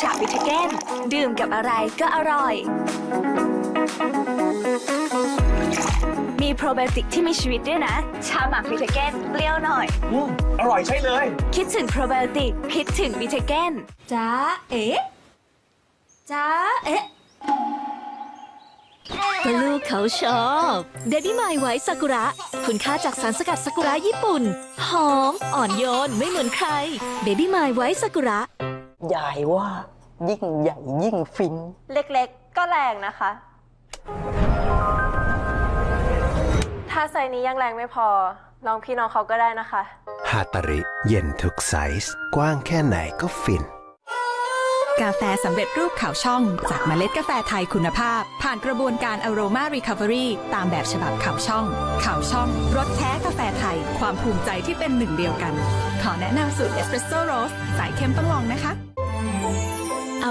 ฉาวิทเกนดื่มกับอะไรก็อร่อย มีโปรไบโอติกที่มีชีวิตด้วยนะ ชาหมักวิทเกนเปรี้ยวหน่อย อืมอร่อยใช่เลย คิดถึงโปรไบโอติกคิดถึงวิทเกนจ้าเอ๋จ้าเอ๊ะก็ลูกเขาชอบเดบี้ไมไวท์ซากุระ คุณค่าจากสารสกัดซากุระญี่ปุ่น หอม อ่อนโยน ไม่เหมือนใคร เบบี้ไมไวท์ซากุระ ยายว่า ยิ่งใหญ่ยิ่งฟิน เล็กๆ ก็แรงนะคะ ถ้าไซส์นี้ยังแรงไม่พอ ลองพี่น้องเขาก็ได้นะคะ ฮาตาริ เย็นทุกไซส์กว้างแค่ไหนก็ฟิน กาแฟสำเร็จรูปขาวช่อง จากเมล็ดกาแฟไทยคุณภาพ ผ่านกระบวนการ Aroma Recovery ตามแบบฉบับขาวช่องขาวช่องรสแท้กาแฟไทย ความภูมิใจที่เป็นหนึ่งเดียวกัน ขอแนะนำสูตรเอสเปรสโซ่โรสสายเข้มต้องลองนะคะ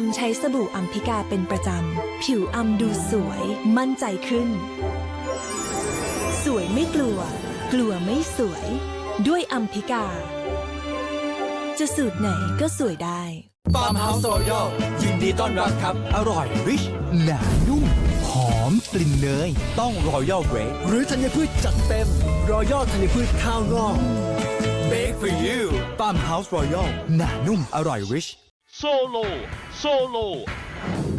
อำใช้สบู่อัมพิกาเป็นประจำ ผิวอำดูสวยมั่นใจขึ้น สวยไม่กลัว กลัวไม่สวย ด้วยอัมพิกา จะสูตรไหนก็สวยได้ฟาร์มเฮาส์รอยัลยินดีต้อนรับครับ อร่อยริชหนานุ่ม หอมกลิ่นเนย ต้องรอยัลเบรกหรือธัญพืชจัดเต็มรอยัลธัญพืชข้าวงอกเบค for you ฟาร์มเฮาส์รอยัลหนานุ่ม อร่อยริช โซโล โซโล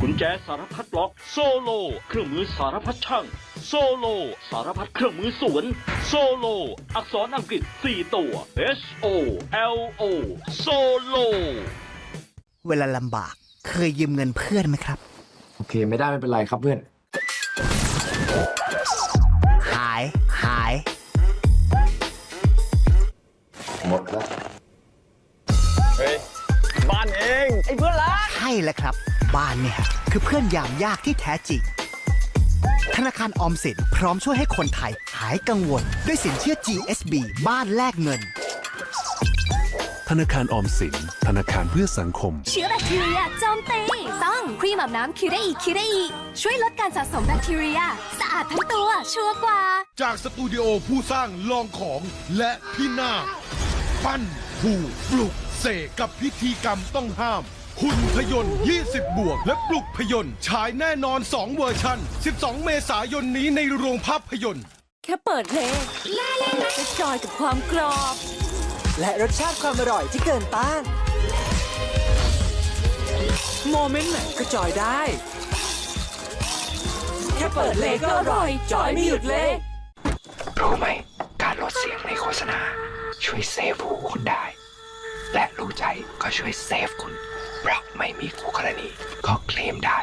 กุญแจสารพัดล็อก โซโล เครื่องมือสารพัดช่าง โซโล สารพัดเครื่องมือสวน โซโล อักษรอังกฤษ 4 ตัว H O L O โซโล เวลาลำบาก เคยยืมเงินเพื่อนไหมครับ โอเคไม่ได้ไม่เป็นไรครับเพื่อน หาย หาย หมดแล้ว เพื่อนรัก ใช่แล้วครับ บ้านเนี่ยคือเพื่อนยามยากที่แท้จริง ธนาคารออมสินพร้อมช่วยให้คนไทยหายกังวล ด้วยสินเชื่อ GSB บ้านแลกเงิน ธนาคารออมสิน ธนาคารเพื่อสังคม เชื้อแบคทีเรียโจมตีต้องครีมอาบน้ำคิวได้อีกคิวได้อีกช่วยลดการสะสมแบคทีเรีย สะอาดทั้งตัวชัวร์กว่า จากสตูดิโอผู้สร้างลองของและพี่นาคปั้นผูกปลุกเสกกับพิธีกรรมต้องห้าม หุ่นพยนต์ 20 บวก และปลุกพยนต์ ฉายแน่นอน 2 เวอร์ชัน 12 เมษายนนี้ในโรงภาพยนตร์ แค่เปิดเพลงจะจอยกับความกรอบ และรสชาติความอร่อยที่เกินต้าน โมเมนต์ไหนก็จอยได้ แค่เปิดเพลงก็อร่อย จอยไม่หยุดเลย รู้ไหม การลดเสียงในโฆษณา ช่วยเซฟหูคุณได้ และรู้ใจก็ช่วยเซฟคุณ เพราะไม่มีคู่กรณีก็เคลมได้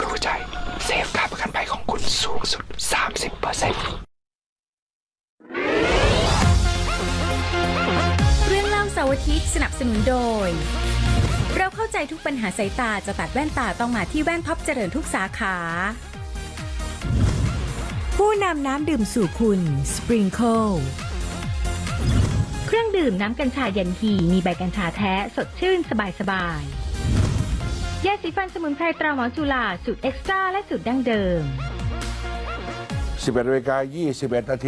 รู้ใจเซฟค่าประกันภัยของคุณสูงสุด 30%เรื่องเล่าเสาร์อาทิตย์สนับสนุนโดย เราเข้าใจทุกปัญหาสายตาจะตัดแว่นตาต้องมาที่แว่นท็อปเจริญทุกสาขา ผู้นำน้ำดื่มสู่คุณ Sprinkle รื่องดื่มน้ำกัญชายันฮีมีใบกัญชาแท้สดชื่นสบายสบายยาสีฟันสมุนไพรตราหมอจุฬาสูตรเอ็กซ์ตร้าและสูตรดั้งเดิม 11นาฬิกา21นาที